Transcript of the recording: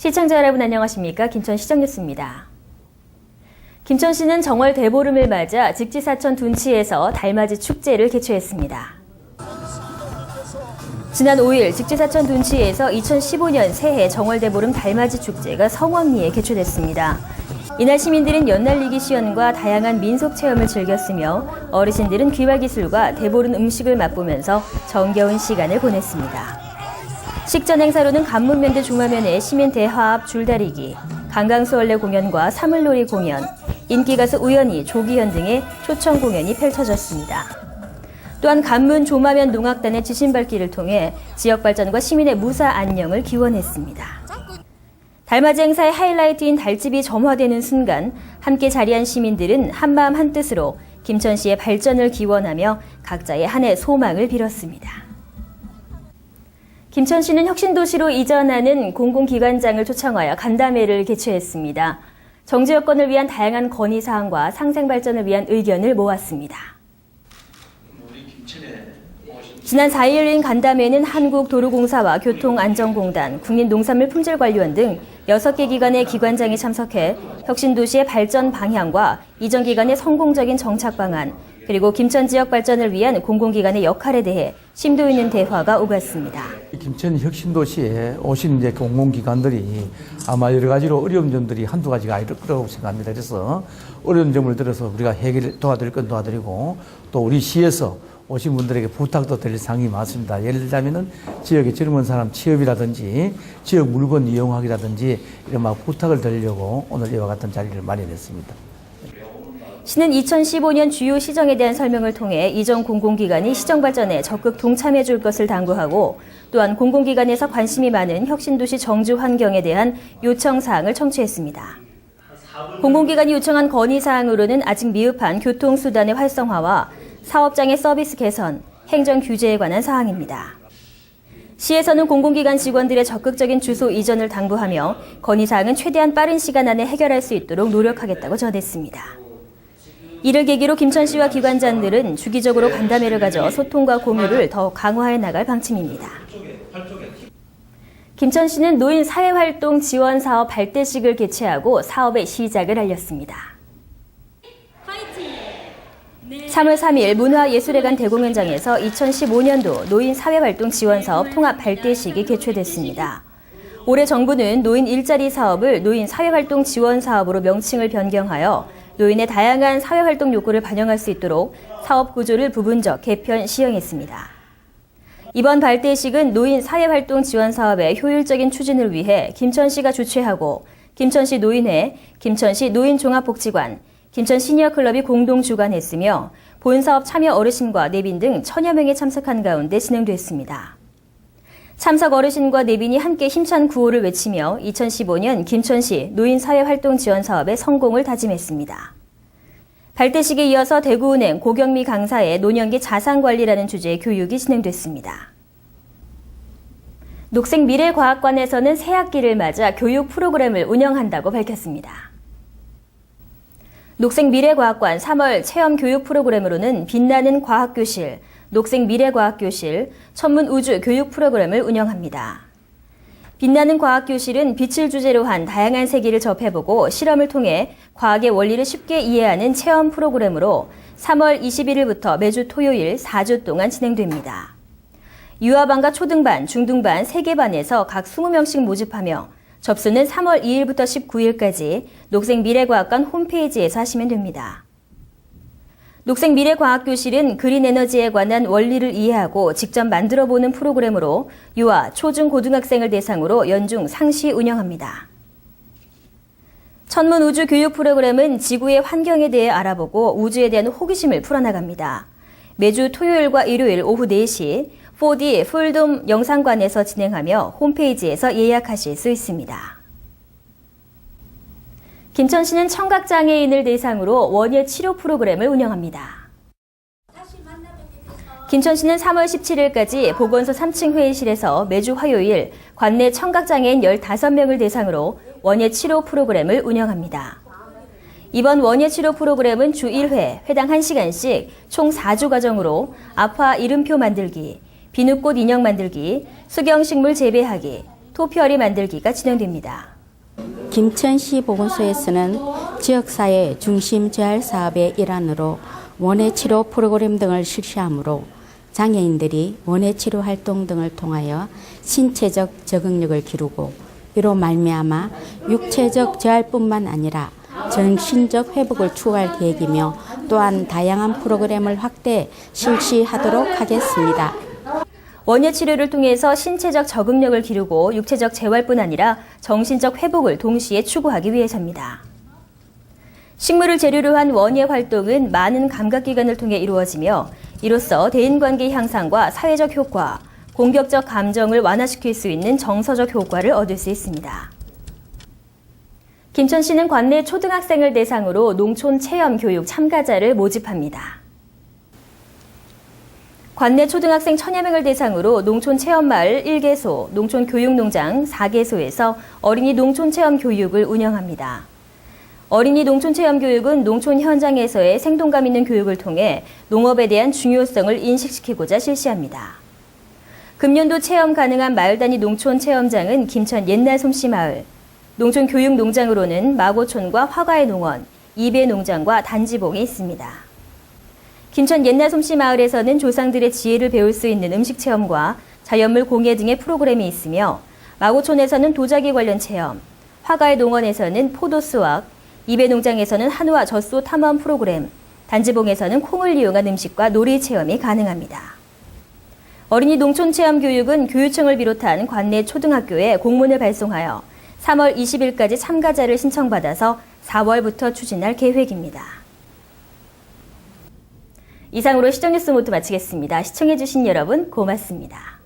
시청자 여러분 안녕하십니까? 김천시청 뉴스입니다. 김천 시는 정월 대보름을 맞아 직지사천 둔치에서 달맞이 축제를 개최했습니다. 지난 5일 직지사천 둔치에서 2015년 새해 정월대보름 달맞이 축제가 성황리에 개최됐습니다. 이날 시민들은 연날리기 시연과 다양한 민속 체험을 즐겼으며 어르신들은 귀화 기술과 대보름 음식을 맛보면서 정겨운 시간을 보냈습니다. 식전 행사로는 간문면대 중화면의 시민 대화합 줄다리기, 강강수원래 공연과 사물놀이 공연, 인기가수 우연희, 조기현 등의 초청 공연이 펼쳐졌습니다. 또한 간문 조마면 농악단의 지신밟기를 통해 지역 발전과 시민의 무사 안녕을 기원했습니다. 달맞이 행사의 하이라이트인 달집이 점화되는 순간 함께 자리한 시민들은 한마음 한뜻으로 김천 시의 발전을 기원하며 각자의 한 해 소망을 빌었습니다. 김천 시는 혁신도시로 이전하는 공공기관장을 초청하여 간담회를 개최했습니다. 정지 여건을 위한 다양한 건의 사항과 상생 발전을 위한 의견을 모았습니다. 지난 4일 열린 간담회는 한국도로공사와 교통안전공단, 국민농산물품질관리원 등 6개 기관의 기관장이 참석해 혁신도시의 발전 방향과 이전 기관의 성공적인 정착 방안, 그리고 김천 지역 발전을 위한 공공기관의 역할에 대해 심도 있는 대화가 오갔습니다. 김천 혁신도시에 오신 이제 공공기관들이 아마 여러 가지로 어려운 점들이 한두 가지가 아닐 거라고 생각합니다. 그래서 어려운 점을 들어서 우리가 해결 도와드릴 건 도와드리고 또 우리 시에서 오신 분들에게 부탁도 드릴 사항이 많습니다. 예를 들자면은 지역의 젊은 사람 취업이라든지 지역 물건 이용하기라든지 이런 막 부탁을 드리려고 오늘 이와 같은 자리를 마련했습니다. 시는 2015년 주요 시정에 대한 설명을 통해 이전 공공기관이 시정 발전에 적극 동참해 줄 것을 당부하고 또한 공공기관에서 관심이 많은 혁신도시 정주 환경에 대한 요청 사항을 청취했습니다. 공공기관이 요청한 건의 사항으로는 아직 미흡한 교통수단의 활성화와 사업장의 서비스 개선, 행정 규제에 관한 사항입니다. 시에서는 공공기관 직원들의 적극적인 주소 이전을 당부하며 건의사항은 최대한 빠른 시간 안에 해결할 수 있도록 노력하겠다고 전했습니다. 이를 계기로 김천시와 기관장들은 주기적으로 간담회를 가져 소통과 공유를 더 강화해 나갈 방침입니다. 김천시는 노인 사회활동 지원 사업 발대식을 개최하고 사업의 시작을 알렸습니다. 3월 3일 문화예술회관 대공연장에서 2015년도 노인 사회활동 지원 사업 통합 발대식이 개최됐습니다. 올해 정부는 노인 일자리 사업을 노인 사회활동 지원 사업으로 명칭을 변경하여 노인의 다양한 사회활동 욕구를 반영할 수 있도록 사업 구조를 부분적 개편 시행했습니다. 이번 발대식은 노인 사회활동 지원 사업의 효율적인 추진을 위해 김천시가 주최하고 김천시 노인회, 김천시 노인종합복지관, 김천 시니어클럽이 공동 주관했으며 본 사업 참여 어르신과 내빈 등 천여 명이 참석한 가운데 진행됐습니다. 참석 어르신과 내빈이 함께 힘찬 구호를 외치며 2015년 김천시 노인사회활동 지원 사업의 성공을 다짐했습니다. 발대식에 이어서 대구은행 고경미 강사의 노년기 자산관리라는 주제의 교육이 진행됐습니다. 녹색미래과학관에서는 새 학기를 맞아 교육 프로그램을 운영한다고 밝혔습니다. 녹색미래과학관 3월 체험 교육 프로그램으로는 빛나는 과학교실, 녹색 미래과학교실, 천문우주 교육 프로그램을 운영합니다. 빛나는 과학교실은 빛을 주제로 한 다양한 세계를 접해보고 실험을 통해 과학의 원리를 쉽게 이해하는 체험 프로그램으로 3월 21일부터 매주 토요일 4주 동안 진행됩니다. 유아반과 초등반, 중등반 3개 반에서 각 20명씩 모집하며 접수는 3월 2일부터 19일까지 녹색미래과학관 홈페이지에서 하시면 됩니다. 녹색 미래과학교실은 그린 에너지에 관한 원리를 이해하고 직접 만들어보는 프로그램으로 유아, 초중, 고등학생을 대상으로 연중 상시 운영합니다. 천문 우주 교육 프로그램은 지구의 환경에 대해 알아보고 우주에 대한 호기심을 풀어나갑니다. 매주 토요일과 일요일 오후 4시 4D 풀돔 영상관에서 진행하며 홈페이지에서 예약하실 수 있습니다. 김천시는 청각장애인을 대상으로 원예 치료 프로그램을 운영합니다. 김천시는 3월 17일까지 보건소 3층 회의실에서 매주 화요일 관내 청각장애인 15명을 대상으로 원예 치료 프로그램을 운영합니다. 이번 원예 치료 프로그램은 주 1회, 회당 1시간씩 총 4주 과정으로 아파 이름표 만들기, 비누꽃 인형 만들기, 수경식물 재배하기, 토피어리 만들기가 진행됩니다. 김천시 보건소에서는 지역사회 중심 재활 사업의 일환으로 원예 치료 프로그램 등을 실시하므로 장애인들이 원예 치료 활동 등을 통하여 신체적 적응력을 기르고 이로 말미암아 육체적 재활뿐만 아니라 정신적 회복을 추구할 계획이며 또한 다양한 프로그램을 확대 실시하도록 하겠습니다. 원예 치료를 통해서 신체적 적응력을 기르고 육체적 재활뿐 아니라 정신적 회복을 동시에 추구하기 위해서입니다. 식물을 재료로 한 원예 활동은 많은 감각기관을 통해 이루어지며 이로써 대인관계 향상과 사회적 효과, 공격적 감정을 완화시킬 수 있는 정서적 효과를 얻을 수 있습니다. 김천 시는 관내 초등학생을 대상으로 농촌 체험 교육 참가자를 모집합니다. 관내 초등학생 천여 명을 대상으로 농촌 체험마을 1개소, 농촌 교육농장 4개소에서 어린이 농촌 체험 교육을 운영합니다. 어린이 농촌 체험 교육은 농촌 현장에서의 생동감 있는 교육을 통해 농업에 대한 중요성을 인식시키고자 실시합니다. 금년도 체험 가능한 마을 단위 농촌 체험장은 김천 옛날 솜씨 마을, 농촌 교육 농장으로는 마고촌과 화가의 농원, 이배 농장과 단지봉이 있습니다. 김천 옛날 솜씨 마을에서는 조상들의 지혜를 배울 수 있는 음식 체험과 자연물 공예 등의 프로그램이 있으며 마고촌에서는 도자기 관련 체험, 화가의 농원에서는 포도 수확, 이배 농장에서는 한우와 젖소 탐험 프로그램, 단지봉에서는 콩을 이용한 음식과 놀이 체험이 가능합니다. 어린이 농촌 체험 교육은 교육청을 비롯한 관내 초등학교에 공문을 발송하여 3월 20일까지 참가자를 신청받아서 4월부터 추진할 계획입니다. 이상으로 시정뉴스 모두 마치겠습니다. 시청해주신 여러분 고맙습니다.